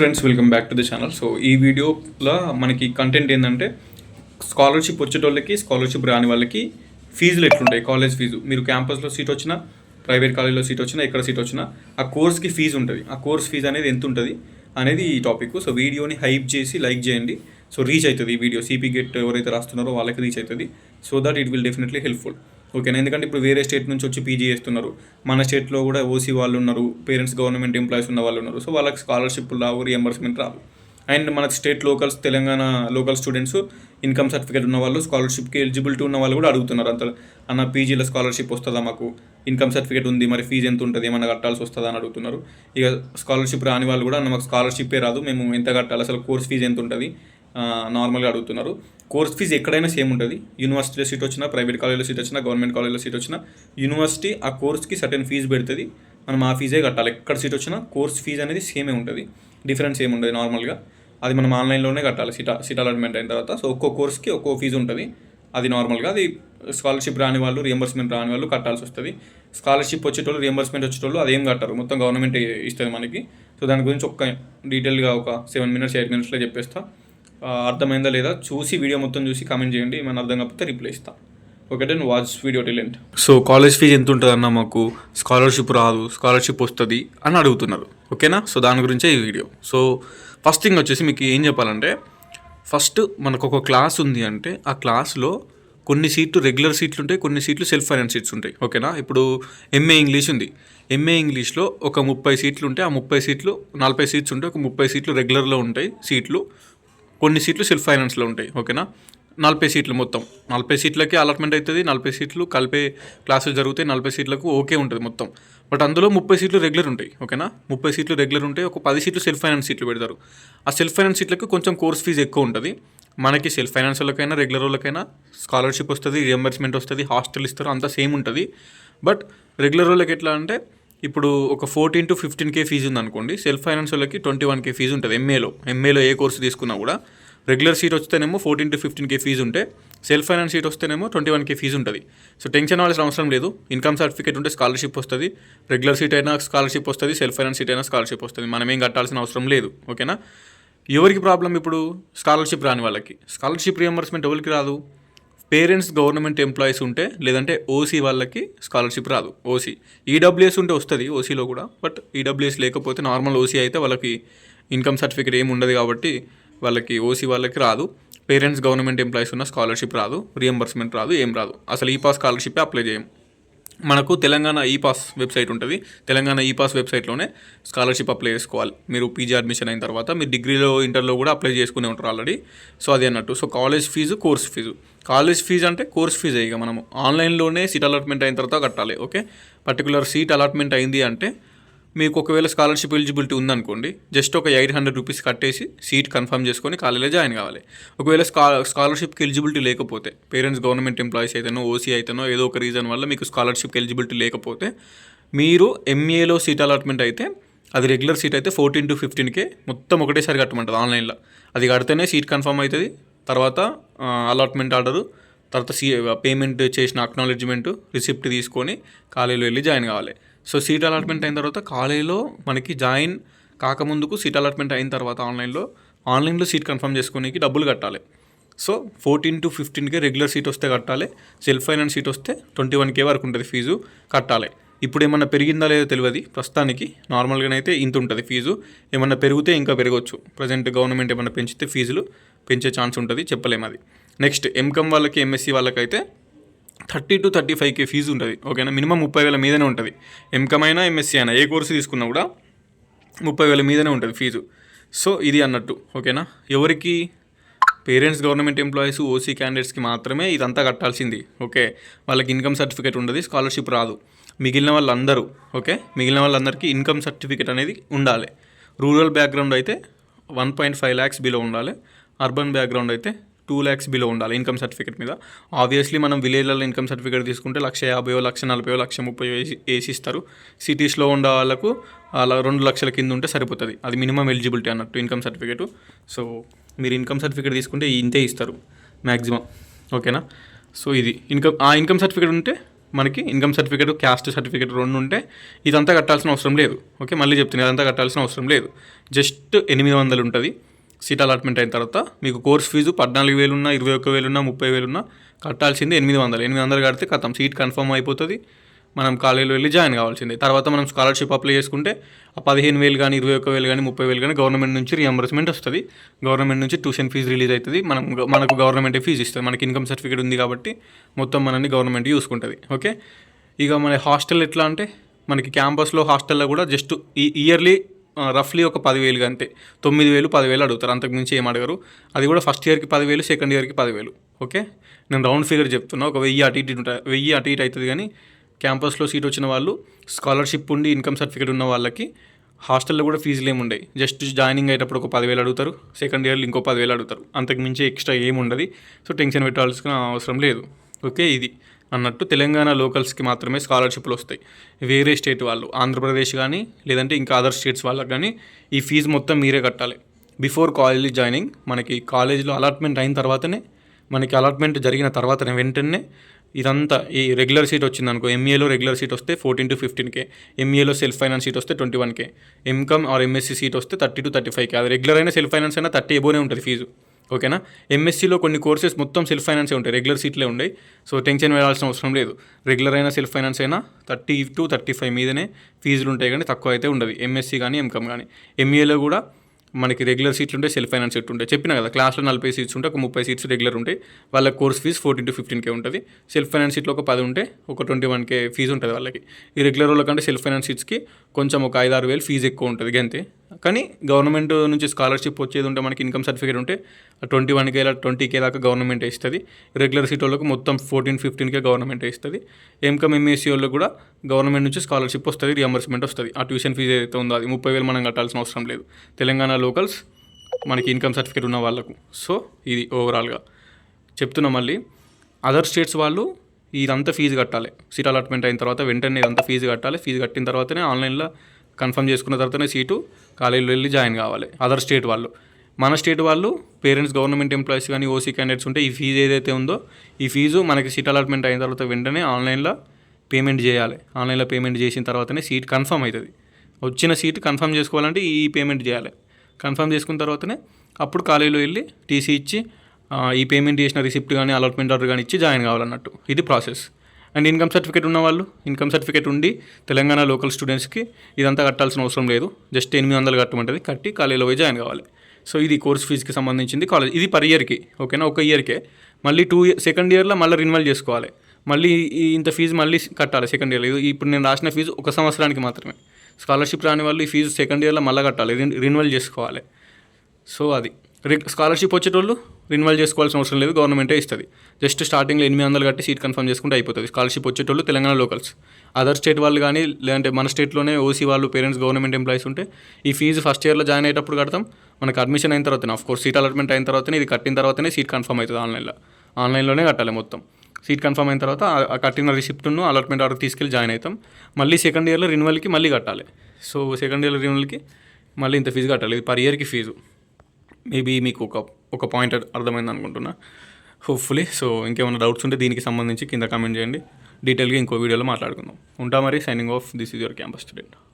Friends welcome back to the channel so ఈ వీడియోలో మనకి కంటెంట్ ఏంటంటే స్కాలర్షిప్ వచ్చేటోళ్ళకి స్కాలర్షిప్ రాని వాళ్ళకి ఫీజులు ఎట్లుంటాయి? కాలేజ్ ఫీజు మీరు క్యాంపస్లో సీట్ వచ్చినా ప్రైవేట్ కాలేజ్లో సీట్ వచ్చినా ఎక్కడ సీట్ వచ్చినా ఆ కోర్స్కి ఫీజు ఉంటుంది. ఆ కోర్స్ ఫీజు అనేది ఎంత ఉంటుంది అనేది ఈ టాపిక్ సో వీడియోని హైప్ చేసి లైక్ చేయండి. సో రీచ్ అవుతుంది ఈ వీడియో సిపి గెట్ ఎవరైతే రాస్తున్నారో వాళ్ళకి రీచ్ అవుతుంది. So that it will definitely helpful ఓకేనా? ఎందుకంటే ఇప్పుడు వేరే స్టేట్ నుంచి వచ్చి పీజీ చేస్తున్నారు. మన స్టేట్లో కూడా ఓసీ వాళ్ళు ఉన్నారు పేరెంట్స్ గవర్నమెంట్ ఎంప్లాయీస్ ఉన్న వాళ్ళు ఉన్నారు. సో వాళ్ళకి స్కాలర్షిప్ రావు రియంబర్స్మెంట్ రావు. అండ్ మన state locals Telangana local students income certificate ఉన్న వాళ్ళు స్కాలర్షిప్కి ఎలిజిబిలిటీ ఉన్న వాళ్ళు కూడా అడుగుతున్నారు. అంత అన్న పీజీలో స్కాలర్షిప్ వస్తుందా మాకు? ఇన్కమ్ సర్టిఫికేట్ ఉంది మరి ఫీజు ఎంత ఉంటుంది? ఏమన్నా కట్టాల్సి వస్తుందా అని అడుగుతున్నారు. ఇక స్కాలర్షిప్ రాని వాళ్ళు కూడా అన్న మాకు స్కాలర్షిప్పే రాదు. మేము ఎంత కట్టాలి? అసలు కోర్స్ ఫీజు ఎంత ఉంటుంది? నార్మల్గా అడుగుతున్నారు. కోర్స్ ఫీజు ఎక్కడైనా సేమ్ ఉంటుంది. యూనివర్సిటీలో సీట్ వచ్చినా ప్రైవేట్ కాలేజ్లో సీట్ వచ్చినా గవర్నమెంట్ కాలేజ్లో సీట్ వచ్చినా యూనివర్సిటీ ఆ కోర్స్కి సర్టెన్ ఫీజు పెడుతుంది. మనం ఆ ఫీజే కట్టాలి. ఎక్కడ సీట్ వచ్చినా కోర్స్ ఫీజు అనేది సేమే ఉంటుంది. డిఫరెన్స్ ఏమి ఉండదు నార్మల్గా. అది మనం ఆన్లైన్లోనే కట్టాలి. సీట్ సీట్ అలాట్మెంట్ అయిన తర్వాత సో ఒక్కో కోర్స్కి ఒక్కో ఫీజు ఉంటుంది. అది నార్మల్గా అది స్కాలర్షిప్ రాని వాళ్ళు రియంబర్స్మెంట్ రాని వాళ్ళు కట్టాల్సి వస్తుంది. స్కాలర్షిప్ వచ్చేటోళ్ళు రియంబర్స్మెంట్ వచ్చేటోళ్ళు అదేం కట్టారు. మొత్తం గవర్నమెంట్ ఇస్తుంది మనకి. సో దాని గురించి ఒక్క డీటెయిల్గా ఒక సెవెన్ మినిట్స్ ఎయిట్ మినిట్స్లో చెప్పేస్తా. అర్థమైందా లేదా? చూసి వీడియో మొత్తం చూసి కామెంట్ చేయండి ఏమైనా అర్థం కాకపోతే రిప్లై ఇస్తా. Okay then watch video till end so college fees ఎంత ఉంటుంది అన్న మాకు స్కాలర్షిప్ రాదు స్కాలర్షిప్ వస్తుంది అని అడుగుతున్నారు. ఓకేనా సో దాని గురించే ఈ వీడియో సో ఫస్ట్ థింగ్ వచ్చేసి మీకు ఏం చెప్పాలంటే ఫస్ట్ మనకు ఒక క్లాస్ ఉంది అంటే ఆ క్లాస్లో కొన్ని సీట్లు రెగ్యులర్ సీట్లు ఉంటాయి కొన్ని సీట్లు సెల్ఫ్ ఫైనాన్స్ సీట్స్ ఉంటాయి ఓకేనా ఇప్పుడు ఎంఏ ఇంగ్లీష్ ఉంది. ఎంఏ ఇంగ్లీష్లో ఒక ముప్పై సీట్లు ఉంటే ఆ ముప్పై సీట్లు నలభై సీట్స్ ఉంటాయి ఒక ముప్పై సీట్లు రెగ్యులర్లో ఉంటాయి సీట్లు. కొన్ని సీట్లు సెల్ఫ్ ఫైనాన్స్లో ఉంటాయి ఓకేనా? నలభై సీట్లు మొత్తం. నలభై సీట్లకి అలాట్మెంట్ అవుతుంది నలభై సీట్లు కలిపే క్లాసులు జరుగుతాయి నలభై సీట్లకు ఓకే ఉంటుంది మొత్తం. బట్ అందులో ముప్పై సీట్లు రెగ్యులర్ ఉంటాయి ఓకేనా? ముప్పై సీట్లు రెగ్యులర్ ఉంటాయి ఒక పది సీట్లు సెల్ఫ్ ఫైనాన్స్ సీట్లు పెడతారు. ఆ సెల్ఫ్ ఫైనాన్స్ సీట్లకు కొంచెం కోర్స్ ఫీజు ఎక్కువ ఉంటుంది. మనకి సెల్ఫ్ ఫైనాన్స్ వాళ్ళకైనా రెగ్యులర్ వాళ్ళకైనా స్కాలర్షిప్ వస్తుంది రియంబర్స్మెంట్ వస్తుంది హాస్టల్ ఇస్తారు అంతా సేమ్ ఉంటుంది. బట్ రెగ్యులర్ వాళ్ళకి ఎట్లా అంటే ఇప్పుడు ఒక fourteen to fifteen K fees ఉందనుకోండి సెల్ఫ్ ఫైనాన్స్ వాళ్ళకి ట్వంటీ వన్ కే ఫీజు ఉంటుంది ఎంఏలో ఎంఏలో ఏ కోర్సు తీసుకున్నా కూడా రెగ్యులర్ సీట్ వస్తేనేమో fourteen to fifteen K fees ఉంటే సెల్ఫ్ ఫైనాన్స్ సీట్ వస్తేనేమో ట్వంటీ వన్ కే ఫీజు ఉంటుంది. సో టెన్షన్ అవ్వాల్సిన అవసరం లేదు. ఇన్కమ్ సర్టిఫికేట్ ఉంటే స్కాలర్షిప్ వస్తుంది. రెగ్యులర్ సీట్ అయినా స్కాలర్షిప్ వస్తుంది సెల్ఫ్ ఫైనాన్స్ సీట్ అయినా స్కాలర్షిప్ వస్తుంది. మనం ఏం కట్టాల్సిన అవసరం లేదు. ఓకేనా ఎవరికి ప్రాబ్లం ఇప్పుడు? స్కాలర్షిప్ రాని వాళ్ళకి. స్కాలర్షిప్ రియంబర్స్మెంట్ ఎవరికి రాదు? పేరెంట్స్ గవర్నమెంట్ ఎంప్లాయీస్ ఉంటే లేదంటే ఓసీ వాళ్ళకి స్కాలర్షిప్ రాదు ఓసీ. ఈడబ్ల్యూఎస్ ఉంటే వస్తుంది ఓసీలో కూడా బట్ ఈడబ్ల్యూఎస్ లేకపోతే నార్మల్ ఓసీ అయితే వాళ్ళకి ఇన్కమ్ సర్టిఫికేట్ ఏమి ఉండదు కాబట్టి వాళ్ళకి ఓసీ వాళ్ళకి రాదు. పేరెంట్స్ గవర్నమెంట్ ఎంప్లాయీస్ ఉన్న స్కాలర్షిప్ రాదు రియంబర్స్మెంట్ రాదు ఏం రాదు. అసలు ఈ పాస్ స్కాలర్షిప్ అప్లై చేయం. మనకు తెలంగాణ ఈ పాస్ వెబ్సైట్ ఉంటుంది. తెలంగాణ ఈ పాస్ వెబ్సైట్లోనే స్కాలర్షిప్ అప్లై చేసుకోవాలి. మీరు పీజీ అడ్మిషన్ అయిన తర్వాత మీరు డిగ్రీలో ఇంటర్లో కూడా అప్లై చేసుకునే ఉంటారు ఆల్రెడీ. సో అది అన్నట్టు. So college fees course fees. College fees అంటే కోర్స్ ఫీజే ఇక మనము. ఆన్లైన్లోనే సీట్ అలాట్మెంట్ అయిన తర్వాత కట్టాలి ఓకే? పర్టికులర్ సీట్ అలాట్మెంట్ అయింది అంటే మీకు ఒకవేళ స్కాలర్షిప్ ఎలిజిబిలిటీ ఉందనుకోండి జస్ట్ ఒక ఎయిట్ హండ్రెడ్ రూపీస్ కట్టేసి సీట్ కన్ఫర్మ్ చేసుకొని కాలేజీలో జాయిన్ కావాలి. ఒకవేళ స్కా స్కాలర్షిప్కి ఎలిజిబిలిటీ లేకపోతే పేరెంట్స్ గవర్నమెంట్ ఎంప్లాయీస్ అయితేనో ఓసీ అయితేనో ఏదో ఒక రీజన్ వల్ల మీకు స్కాలర్షిప్ ఎలిజిబిలిటీ లేకపోతే మీరు ఎంఏలో సీట్ అలాట్మెంట్ అయితే అది రెగ్యులర్ సీట్ అయితే ఫోర్టీన్ టు ఫిఫ్టీన్కే మొత్తం ఒకటేసారి కట్టమంటుంది ఆన్లైన్లో. అది కడితేనే సీట్ కన్ఫర్మ్ అవుతుంది తర్వాత అలాట్మెంట్ ఆర్డరు తర్వాత సీ పేమెంట్ చేసిన అక్నాలెడ్జ్మెంట్ రిసిప్ట్ తీసుకొని కాలేజీలో వెళ్ళి జాయిన్ కావాలి. సో సీట్ అలాట్మెంట్ అయిన తర్వాత కాలేజీలో మనకి జాయిన్ కాకముందుకు సీట్ అలాట్మెంట్ అయిన తర్వాత ఆన్లైన్లో ఆన్లైన్లో సీట్ కన్ఫర్మ్ చేసుకోనికి డబ్బులు కట్టాలి. సో ఫోర్టీన్ టు ఫిఫ్టీన్కే రెగ్యులర్ సీట్ వస్తే కట్టాలి సెల్ఫ్ ఫైనాన్స్ సీట్ వస్తే ట్వంటీ వన్ కే వరకు ఉంటుంది ఫీజు కట్టాలి. ఇప్పుడు ఏమన్నా పెరిగిందా లేదో తెలియదు ప్రస్తుతానికి నార్మల్గానైతే ఇంత ఉంటుంది ఫీజు. ఏమన్నా పెరిగితే ఇంకా పెరగవచ్చు ప్రజెంట్ గవర్నమెంట్ ఏమన్నా పెంచితే ఫీజులు పెంచే ఛాన్స్ ఉంటుంది చెప్పలేము అది. నెక్స్ట్ ఎంకమ్ వాళ్ళకి ఎంఎస్సి వాళ్ళకైతే thirty to thirty five K fees ఉంటుంది. ఓకేనా? మినిమం ముప్పై వేల మీదనే ఉంటుంది. ఎంకమ్ అయినా ఎంఎస్సీ అయినా ఏ కోర్సు తీసుకున్నా కూడా ముప్పై వేల మీదనే ఉంటుంది ఫీజు. సో ఇది అన్నట్టు. ఓకేనా? ఎవరికి? పేరెంట్స్ గవర్నమెంట్ ఎంప్లాయీస్ ఓసీ క్యాండిడేట్స్కి మాత్రమే ఇదంతా కట్టాల్సింది. ఓకే? వాళ్ళకి ఇన్కమ్ సర్టిఫికేట్ ఉండదు స్కాలర్షిప్ రాదు. మిగిలిన వాళ్ళందరూ ఓకే? మిగిలిన వాళ్ళందరికీ ఇన్కమ్ సర్టిఫికేట్ అనేది ఉండాలి. రూరల్ బ్యాక్గ్రౌండ్ అయితే one point five lakhs below ఉండాలి. అర్బన్ బ్యాక్గ్రౌండ్ అయితే టూ ల్యాక్స్ బిలో ఉండాలి ఇన్కమ్ సర్టిఫికేట్ మీద. ఆబ్వియస్లీ మనం విలేజ్లలో ఇన్కమ్ సర్టిఫికేట్ తీసుకుంటే లక్ష యాభైయో లక్ష నలభైయో లక్ష ముప్పై వేసి వేసి ఇస్తారు సిటీస్లో ఉండే వాళ్ళకు అలా రెండు లక్షల కింద ఉంటే సరిపోతుంది. అది మినిమం ఎలిజిబిలిటీ అన్నట్టు ఇన్కమ్ సర్టిఫికేట్. సో మీరు ఇన్కమ్ సర్టిఫికేట్ తీసుకుంటే ఇంతే ఇస్తారు మ్యాక్సిమం ఓకేనా? సో ఇది. ఇన్కమ్ ఆ ఇన్కమ్ సర్టిఫికేట్ ఉంటే మనకి ఇన్కమ్ సర్టిఫికేట్ క్యాస్ట్ సర్టిఫికేట్ రెండు ఉంటే ఇదంతా కట్టాల్సిన అవసరం లేదు. ఓకే? మళ్ళీ చెప్తున్నాను ఇదంతా కట్టాల్సిన అవసరం లేదు. జస్ట్ ఎనిమిది వందలు ఉంటుంది. సీట్ అలాట్మెంట్ అయిన తర్వాత మీకు కోర్స్ ఫీజు పద్నాలుగు వేలున్నా ఇరవై ఒక్క వేలున్నా ముప్పై వేలున్నా కట్టాల్సింది ఎనిమిది వందలు. ఎనిమిది వందలు కడితే కథం సీట్ కన్ఫర్మ్ అయిపోతుంది. మనం కాలేజీలో వెళ్ళి జాయిన్ కావాల్సిందే. తర్వాత మనం స్కాలర్షిప్ అప్లై చేసుకుంటే ఆ పదిహేను వేలు కానీ ఇరవై ఒక్క వేలు కానీ ముప్పై వేలు కానీ గవర్నమెంట్ నుంచి రియంబర్స్మెంట్ వస్తుంది. గవర్నమెంట్ నుంచి ట్యూషన్ ఫీజు రిలీజ్ అవుతుంది మనం మనకు గవర్నమెంటే ఫీజు ఇస్తుంది. మనకి ఇన్కమ్ సర్టిఫికేట్ ఉంది కాబట్టి మొత్తం మనల్ని గవర్నమెంట్ చూసుకుంటుంది ఓకే? ఇక మన హాస్టల్ ఎట్లా అంటే మనకి క్యాంపస్లో హాస్టల్లో కూడా జస్ట్ ఈ ఇయర్లీ రఫ్లీ ఒక పదివేలు అంతే తొమ్మిది వేలు పదివేలు అడుగుతారు. అంతకుమించి ఏం అడగరు. అది కూడా ఫస్ట్ ఇయర్కి పదివేలు సెకండ్ ఇయర్కి పదివేలు. ఓకే? నేను రౌండ్ ఫిగర్ చెప్తున్నా. ఒక వెయ్యి అటు ఇటు ఉంటాయి వెయ్యి అటు ఇటు అవుతుంది కానీ క్యాంపస్లో సీట్ వచ్చిన వాళ్ళు స్కాలర్షిప్ ఉండి ఇన్కమ్ సర్టిఫికేట్ ఉన్న వాళ్ళకి హాస్టల్లో కూడా ఫీజులు ఏమి ఉండవు జస్ట్ జాయినింగ్ అయ్యేటప్పుడు ఒక పదివేలు అడుగుతారు. సెకండ్ ఇయర్లో ఇంకో పదివేలు అడుగుతారు. అంతకుమించి ఎక్స్ట్రా ఏమి ఉండదు. సో టెన్షన్ పెట్టాల్సిన అవసరం లేదు. ఓకే? ఇది. అన్నట్టు తెలంగాణ లోకల్స్కి మాత్రమే స్కాలర్షిప్లు వస్తాయి. వేరే స్టేట్ వాళ్ళు ఆంధ్రప్రదేశ్ కానీ లేదంటే ఇంకా అదర్ స్టేట్స్ వాళ్ళకి కానీ ఈ ఫీజు మొత్తం మీరే కట్టాలి. బిఫోర్ కాలేజ్ జాయినింగ్ మనకి కాలేజీలో అలాట్మెంట్ అయిన తర్వాతనే మనకి అలాట్మెంట్ జరిగిన తర్వాతనే వెంటనే ఇదంతా ఈ రెగ్యులర్ సీట్ వచ్చింది అనుకో ఎంఏలో రెగ్యులర్ సీట్ వస్తే ఫోర్టీన్ టు ఫిఫ్టీన్ కే ఎంఏలో సెల్ఫ్ ఫైనాన్స్ సీట్ వస్తే twenty one K M Com or M S C seat వస్తే thirty to thirty five K అది రెగ్యులర్ అయినా సెల్ఫ్ ఫైనాన్స్ అయినా థర్టీ ఎబోనే ఉంటుంది ఫీజు ఓకేనా? ఎంఎస్సీలో కొన్ని కోర్సెస్ మొత్తం సెల్ఫ్ ఫైనాన్సే ఉంటాయి. రెగ్యులర్ సీట్లే ఉంటాయి సో టెన్షన్ వేయాల్సిన అవసరం లేదు. రెగ్యులర్ అయినా సెల్ఫ్ ఫైనాన్స్ అయినా థర్టీ టు థర్టీ ఫైవ్ మీదనే ఫీజులు ఉంటాయి కానీ తక్కువ అయితే ఉండదు. ఎంఎస్సీ కానీ ఎంకమ్ కానీ ఎంఏలో కూడా మనకి రెగ్యులర్ సీట్లు ఉంటే సెల్ఫ్ ఫైనాన్స్ సీట్ ఉంటాయి. చెప్పిన కదా క్లాస్లో నలభై సీట్స్ ఉంటే ఒక ముప్పై సీట్స్ రెగ్యులర్ ఉంటాయి. వాళ్ళ course fee fourteen to fifteen K ఉంటుంది. సెల్ఫ్ ఫైనాన్స్ సీట్లో ఒక పది ఉంటే ఒక ట్వంటీ వన్ కే ఫీజు ఉంటుంది వాళ్ళకి. ఈ రెగ్యులర్ వాళ్ళకంటే సెల్ఫ్ ఫైనాన్స్ సీట్స్కి కొంచెం ఒక ఐదు ఆరు వేలు ఫీజు ఎక్కువ ఉంటుంది. అంతే కానీ గవర్నమెంట్ నుంచి స్కాలర్షిప్ వచ్చేది ఉంటే మనకి ఇన్కమ్ సర్టిఫికేట్ ఉంటే ట్వంటీ వన్ కేలా ట్వంటీ కే దాకా గవర్నమెంట్ ఇస్తుంది. రెగ్యులర్ సీట్ వాళ్ళకు మొత్తం ఫోర్టీన్ ఫిఫ్టీన్కే గవర్నమెంట్ ఇస్తుంది. ఎంకమ్ ఎంఎస్సీ వాళ్ళకి కూడా గవర్నమెంట్ నుంచి స్కాలర్షిప్ వస్తుంది రియంబర్స్మెంట్ వస్తుంది. ఆ ట్యూషన్ ఫీజు ఏదైతే ఉందో అది ముప్పై వేలు మనం కట్టాల్సిన అవసరం లేదు. తెలంగాణ లోకల్స్ మనకి ఇన్కమ్ సర్టిఫికేట్ ఉన్న వాళ్ళకు. సో ఇది ఓవరాల్గా. చెప్తున్నా మళ్ళీ అదర్ స్టేట్స్ వాళ్ళు ఇదంతా ఫీజు కట్టాలి. సీట్ అలాట్మెంట్ అయిన తర్వాత వెంటనే ఇదంతా ఫీజు కట్టాలి. ఫీజు కట్టిన తర్వాతనే ఆన్లైన్లో కన్ఫర్మ్ చేసుకున్న తర్వాతనే సీటు కాలేజీలో వెళ్ళి జాయిన్ కావాలి. అదర్ స్టేట్ వాళ్ళు. మన స్టేట్ వాళ్ళు పేరెంట్స్ గవర్నమెంట్ ఎంప్లాయీస్ కానీ ఓసీ క్యాండిడేట్స్ ఉంటే ఈ ఫీజు ఏదైతే ఉందో ఈ ఫీజు మనకి సీట్ అలాట్మెంట్ అయిన తర్వాత వెంటనే ఆన్లైన్లో పేమెంట్ చేయాలి. ఆన్లైన్లో పేమెంట్ చేసిన తర్వాతనే సీట్ కన్ఫర్మ్ అవుతుంది. వచ్చిన సీట్ కన్ఫర్మ్ చేసుకోవాలంటే ఈ పేమెంట్ చేయాలి. కన్ఫర్మ్ చేసుకున్న తర్వాతనే అప్పుడు కాలేజీలో వెళ్ళి టీసీ ఇచ్చి ఈ పేమెంట్ చేసిన రిసిప్ట్ కానీ అలాట్మెంట్ ఆర్డర్ కానీ ఇచ్చి జాయిన్ కావాలన్నట్టు. ఇది ప్రాసెస్ అండ్ ఇన్కమ్ సర్టిఫికేట్ ఉన్న వాళ్ళు ఇన్కమ్ సర్టిఫికేట్ ఉండి తెలంగాణ లోకల్ స్టూడెంట్స్కి ఇదంతా కట్టాల్సిన అవసరం లేదు. జస్ట్ ఎనిమిది వందలు కట్టమంటుంది. కట్టి కాలేజీలో పోయి జాయిన్ కావాలి. సో ఇది కోర్స్ ఫీజుకి సంబంధించింది కాలేజ్. ఇది పర్ ఇయర్కి ఓకేనా? ఒక ఇయర్కే. మళ్ళీ టూ ఇయర్ సెకండ్ ఇయర్లో మళ్ళీ రిన్వల్ చేసుకోవాలి. మళ్ళీ ఇంత ఫీజు మళ్ళీ కట్టాలి సెకండ్ ఇయర్లో. ఇప్పుడు నేను రాసిన ఫీజు ఒక సంవత్సరానికి మాత్రమే. స్కాలర్షిప్ రాని వాళ్ళు ఈ ఫీజు సెకండ్ ఇయర్లో మళ్ళీ కట్టాలి. రిన్ రిన్వల్ చేసుకోవాలి. సో అది. రి- స్కాలర్షిప్ వచ్చేటోళ్ళు రిన్వల్ చేసుకోవాల్సిన అవసరం లేదు గవర్నమెంటే ఇస్తుంది. జస్ట్ స్టార్టింగ్లో ఎనిమిది వందలు కట్టి సీట్ కన్ఫర్మ్ చేసుకుంటే అయిపోతుంది. స్కాలర్షిప్ వచ్చేటోళ్ళు తెలంగాణ లోకల్స్ అదర్ స్టేట్ వాళ్ళు కానీ లేదంటే మన స్టేట్లోనే O C parents government employees ఉంటే ఈ ఫీజు ఫస్ట్ ఇయర్లో జాయిన్ అయ్యేటప్పుడు కడతాం. మనకు అడ్మిషన్ అయిన తర్వాత ఆఫ్ కోర్స్ సీట్ అలాట్మెంట్ అయిన తర్వాతనే ఇది కట్టిన తర్వాతనే సీట్ కన్ఫర్మ్ అవుతుంది ఆన్లైన్లో. ఆన్లైన్లోనే కట్టాలి మొత్తం. సీట్ కన్ఫర్మ్ అయిన తర్వాత ఆ- కట్టిన రిసిప్ట్ను అలాట్మెంట్ ఆర్డర్ తీసుకెళ్ళి జాయిన్ అవుతాం. మళ్ళీ సెకండ్ ఇయర్లో రిన్యువల్కి మళ్ళీ కట్టాలి. సో సెకండ్ ఇయర్ రిన్వల్కి మళ్ళీ ఇంత ఫీజు కట్టాలి. ఇది పర్ ఇయర్కి ఫీజు మేబీ మీకు ఒక ఒక పాయింట్ అర్థమైంది అనుకుంటున్నా. హోప్ఫుల్లీ సో ఇంకేమైనా డౌట్స్ ఉంటే దీనికి సంబంధించి కింద కామెంట్ చేయండి. డీటెయిల్గా ఇంకో వీడియోలో మాట్లాడుకుందాం. ఉంటా మరి signing off this is your campus student